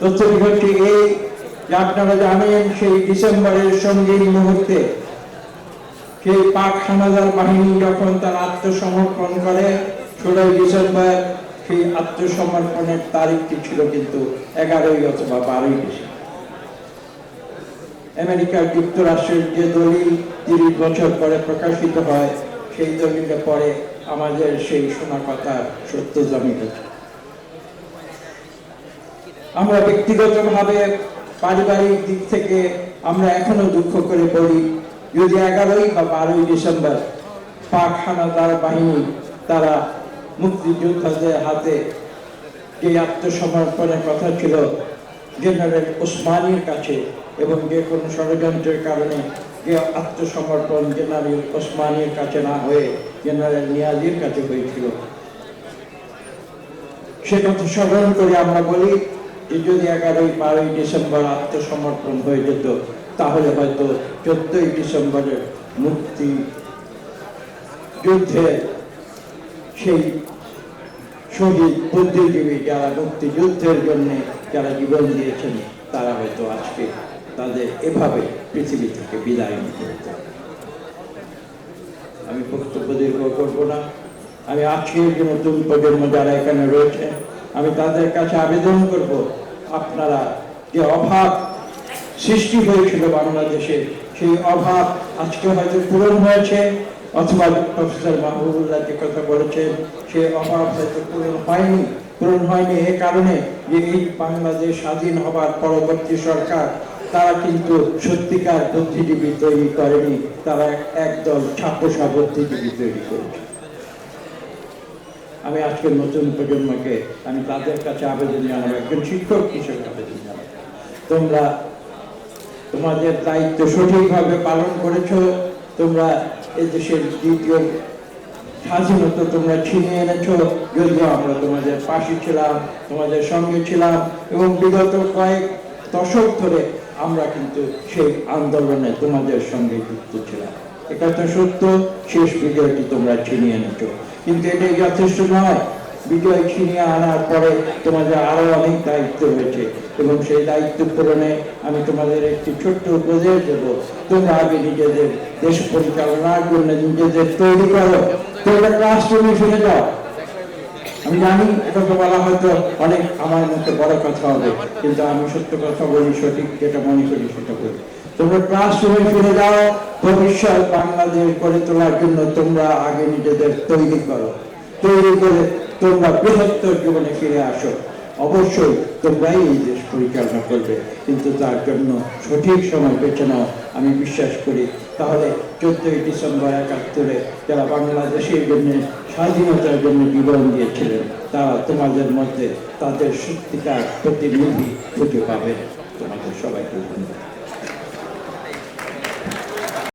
হচ্ছে এই যে আপনারা জানেন সেই ডিসেম্বরের মুহূর্তে। সেই পাক হানাদার বাহিনী যখন তার আত্মসমর্পণ করে, ষোলোই ডিসেম্বর সেই আত্মসমর্পণের তারিখটি ছিল কিন্তু এগারোই অথবা বারোই ডিসেম্বর। আমেরিকার যুক্তরাষ্ট্রের যে দলিল তিরিশ বছর পরে প্রকাশিত হয়, সেই দলিলে পরে আমাদের সেই শোনা কথা সত্য জমিত আমরা ব্যক্তিগতভাবে পারিবারিক দিক থেকে আমরা এখনও দুঃখ করে বলি যদি এগারোই বা বারোই ডিসেম্বর পাক হানাদার বাহিনী তারা মুক্তিযোদ্ধাদের হাতে যে আত্মসমর্পণের কথা ছিল, জেনারেল ওসমানীর কাছে এবং যে কোনো ষড়যন্ত্রের কারণে যে আত্মসমর্পণ জেনারেল ওসমানীর কাছে না হয়ে জেনারেল নিয়াজির কাছে হয়েছিল। সে কথা স্মরণ করে আমরা বলি যদি এগারোই বারোই ডিসেম্বর আত্মসমর্পণ হয়ে যেত, তাহলে হয়তো চোদ্দই ডিসেম্বরের মুক্তি যুদ্ধে সেই শহীদ বুদ্ধিজীবী যারা মুক্তিযুদ্ধের জন্য যারা জীবন দিয়েছেন, তারা হয়তো আজকে তাদের এভাবে পৃথিবী থেকে বিদায় নিতে আমি বক্তব্য দীর্ঘ করব না। আমি আজকের যে নতুন প্রজন্ম যারা এখানে রয়েছে আমি তাদের কাছে আবেদন করব। আপনারা যে অভাব সৃষ্টি হয়েছিল বাংলাদেশে, সেই অভাব আজকে হয়তো পূরণ হয়েছে, অথবা প্রফেসর মাহবুবুল্লাহ যে কথা বলেছেন, সে অভাব হয়তো পূরণ হয়নি পূরণ হয়নি এ কারণে যে এই বাংলাদেশ স্বাধীন হবার পরবর্তী সরকার, তারা কিন্তু সত্যিকার বুদ্ধিজীবী তৈরি করেনি, তারা একদল ছাত্রসা বুদ্ধিজীবী তৈরি করেছে। আমি আজকের নতুন প্রজন্মকে, আমি তাদের কাছে আবেদন জানাব, একজন শিক্ষক হিসেবে আবেদন জানাব। তোমরা তোমাদের দায়িত্ব সঠিকভাবে পালন করেছ, তোমরা এই দেশের দ্বিতীয় স্বাধীনতা তোমরা ছিনিয়ে এনেছো, যদিও আমরা তোমাদের পাশে ছিলাম, তোমাদের সঙ্গে ছিলাম, এবং বিগত কয়েক দশক ধরে আমরা কিন্তু সেই আন্দোলনে তোমাদের সঙ্গে যুক্ত ছিলাম। তো সত্য, শেষ বিজয়টি তোমরা ছিনিয়ে এনেছো কিন্তু এটাই যথেষ্ট নয়। বিজয় ছিনিয়ে আনার পরে তোমাদের আরও অনেক দায়িত্ব রয়েছে এবং সেই দায়িত্ব পূরণে আমি তোমাদের একটি ছোট্ট উপদেশ দেব। তোমরা আগে নিজেদের দেশ পরিচালনার জন্য নিজেদের তৈরি করো। তোমরা ক্লাসরুমে ফিরে যাও। আমি জানি এটা তো বলা হয়তো অনেক আমার মধ্যে বড় কথা হবে, কিন্তু আমি সত্য কথা বলি, সঠিক যেটা মনে করি সেটা বলি। তোমরা ক্লাসরুমে ফিরে যাও, ভবিষ্যৎ বাংলাদেশ গড়ে তোলার জন্য তোমরা আগে নিজেদের তৈরি করো। তৈরি করে তোমরা বৃহত্তর জীবনে ফিরে আসো। অবশ্যই তোমরাই এই দেশ পরিচালনা করবে, কিন্তু তার জন্য সঠিক সময় বেছে নাও। আমি বিশ্বাস করি, তাহলে চোদ্দই ডিসেম্বর একাত্তরে যারা বাংলাদেশের জন্য স্বাধীনতার জন্য জীবন দিয়েছিলেন, তারা তোমাদের মধ্যে তাদের সত্যিকার প্রতিনিধি খুঁজে পাবে। তোমাদের সবাইকে ধন্যবাদ।